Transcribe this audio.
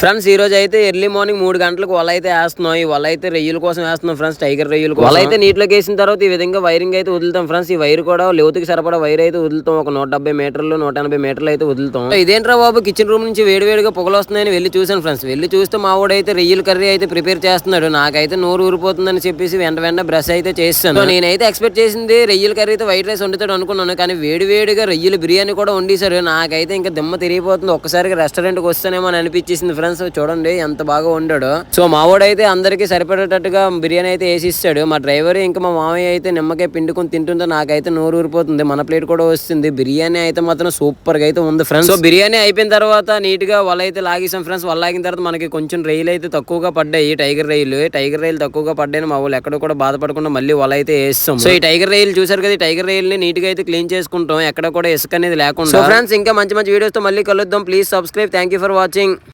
Friends ఈ రోజు అయితే ఎర్లీ మార్నింగ్ మూడు గంటలకు వల అయితే వేస్తున్నాం. ఈ వల అయితే రొయ్యల కోసం వేస్తున్నాం ఫ్రెండ్స్ టైగర్ రొయ్యలు వల అయితే నీటిలోకి వేసిన తర్వాత ఈ విధంగా వైరింగ్ అయితే వదులుతాం ఫ్రెండ్స్. ఈ వైర్ కూడా లోతుకి సరిపడా వైర్ అయితే వదులుతాం. ఒక నూట డెబ్బై మీటర్లు నూట ఎనభై మీటర్లు అయితే వదులుతాం. ఇదేంట్రా బాబు? కిచెన్ రూమ్ నుంచి వేడి వేడిగా పొగలు వస్తున్నాయని వెళ్ళి చూసాను ఫ్రెండ్స్. వెళ్ళి చూస్తే మా వాడైతే రొయ్యల కర్రీ అయితే ప్రిపేర్ చేస్తున్నాడు. నాకైతే నోరు ఊరిపోతుందని చెప్పేసి వెంట వెంటనే బ్రష్ అయితే చేస్తాను నేనైతే ఎక్స్పెక్ట్ చేసింది రొయ్యల కర్రీ అయితే వైట్ రైస్ వండుతాడు అనుకున్నాను. కానీ వేడి వేడిగా రొయ్యల బిర్యానీ కూడా వండేశారు. నాకైతే ఇంకా దిమ్మ తిరిగిపోతుంది. ఒక్కసారిగా రెస్టారెంట్కి వస్తానేమో అని అనిపించేసింది ఫ్రెండ్స్. చూడండి ఎంత బాగా వండాడు. సో మా వాడైతే అందరికీ సరిపడేటట్టుగా బిర్యానీ అయితే వేసి ఇస్తాడు. మా డ్రైవర్ ఇంకా మా మామయ్య అయితే నిమ్మకాయ పిండుకొని తింటుంటే నాకైతే నోరు ఊరిపోతుంది. మన ప్లేట్ కూడా వస్తుంది. బిర్యానీ అయితే మాత్రం సూపర్గా అయితే ఉంది ఫ్రెండ్స్ సో బిర్యానీ అయిపోయిన తర్వాత నీట్గా వల అయితే లాగేసాం ఫ్రెండ్స్ వల్ల లాగిన తర్వాత మనకి కొంచెం రైలు అయితే తక్కువగా పడ్డాయి. టైగర్ రైలు టైగర్ రైలు తక్కువగా పడ్డాయి మా వాళ్ళు ఎక్కడ కూడా బాధపడకుండా మళ్ళీ వల అయితే వేస్తాం. సో ఈ టైగర్ రైలు చూసారు కదా ఈ టైగర్ రైల్ని నీట్గా అయితే క్లీన్ చేసుకుంటాం. ఎక్కడ కూడా ఇసుక అనేది లేకుండా. సో ఫ్రెండ్స్ ఇంకా మంచి మంచి వీడియోస్తో మళ్ళీ కలుద్దాం. Please subscribe thank you for watching